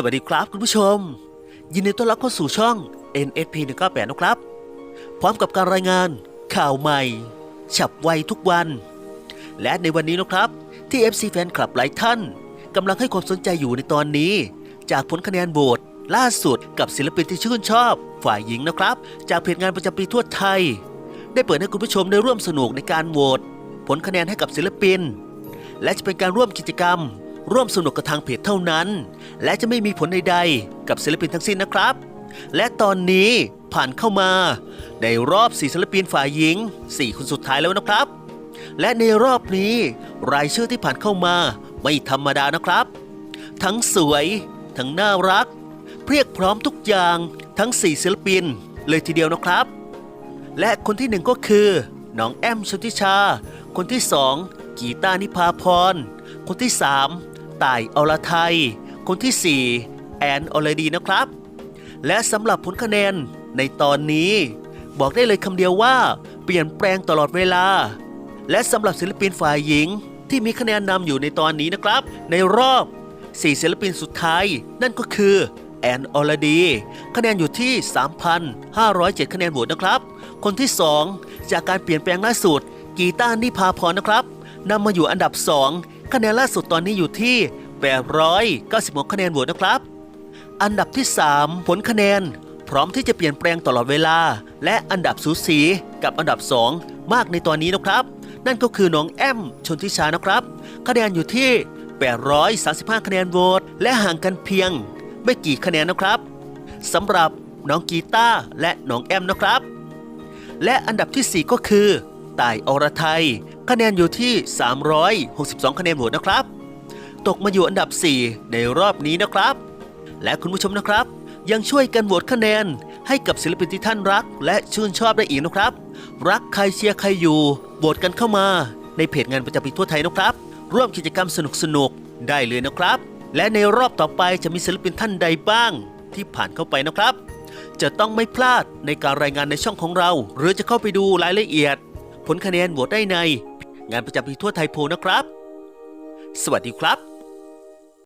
สวัสดีครับคุณผู้ชม ยินดีต้อนรับเข้าสู่ช่อง NSP 198นะครับ พร้อมกับการรายงานข่าวใหม่ ฉับไวทุกวัน และในวันนี้นะครับที่ FC แฟนคลับหลายท่านกำลังให้ความสนใจอยู่ในตอนนี้ จากผลคะแนนโหวตล่าสุดกับศิลปินที่ชื่นชอบ ฝ่ายหญิงนะครับ จากเพจงานประจำปีทั่วไทย ได้เปิดให้คุณผู้ชมได้ร่วมสนุกในการโหวตผลคะแนนให้กับศิลปิน และจะเป็นการร่วมกิจกรรม ร่วมสนุกกับทางเพจเท่านั้น และจะไม่มีผลใดๆ กับศิลปินทั้งสิ้นนะครับ และตอนนี้ผ่านเข้ามาในรอบ4ศิลปินฝ่ายหญิง 4 คนสุดท้ายแล้วนะครับ และในรอบนี้ รายชื่อที่ผ่านเข้ามาไม่ธรรมดานะครับ ทั้งสวย ทั้งน่ารัก เพียกพร้อมทุกอย่างทั้ง 4 ศิลปินเลยทีเดียวนะครับ และคนที่หนึ่งก็คือน้องแอมชนทิชา คนที่สองกีตานิพาพร คนที่สาม ต่ายอรไทย คนที่สี่แอนอรดีนะครับ และสำหรับผลคะแนนในตอนนี้ บอกได้เลยคำเดียวว่า เปลี่ยนแปลงตลอดเวลา และสำหรับศิลปินฝ่ายหญิง ที่มีคะแนนนำอยู่ในตอนนี้นะครับ ในรอบ 4 ศิลปินสุดท้าย นั่นก็คือแอนอรดี คะแนนอยู่ที่ 3,507 คะแนนโหวตนะครับ คนที่ 2 จากการเปลี่ยนแปลงล่าสุด กีต้าร์นิพาพรนะครับนำมาอยู่อันดับ 2 คะแนนล่าสุดตอนนี้อยู่ที่ 896 คะแนนโหวตนะครับ อันดับที่ 3 ผลคะแนน พร้อมที่จะเปลี่ยนแปลงตลอดเวลา และอันดับสูสีกับอันดับ 2 มากในตอนนี้นะครับ นั่นก็คือน้องแอมชนทิชานะครับ คะแนนอยู่ที่ 835 คะแนนโหวตและห่างกันเพียง ไม่กี่คะแนนนะครับสำหรับน้องกีตาร์และน้องแอมนะครับ และอันดับทีสี่4 ก็คือต่ายอรไทย คะแนนอยู่ที่ 362 คะแนนโหวตนะครับ ตกมาอยู่อันดับ 4 ในรอบนี้นะครับ และคุณผู้ชมนะครับ ยังช่วยกันโหวตคะแนนให้กับศิลปินที่ท่านรัก และชื่นชอบได้อีกนะครับ รักใครเชียร์ใครอยู่โหวตกันเข้ามา ในเพจงานประจำปีทั่วไทยนะครับ ร่วมกิจกรรมสนุกๆได้เลยนะครับ และในรอบต่อไปจะมีศิลปินท่านใดบ้าง ที่ผ่านเข้าไปนะครับ จะต้องไม่พลาดในการรายงานในช่องของเรา หรือจะเข้าไปดูรายละเอียด ผลคะแนนโหวตได้ใน งานประจำปีทั่วไทยโพลนะครับ สวัสดีครับ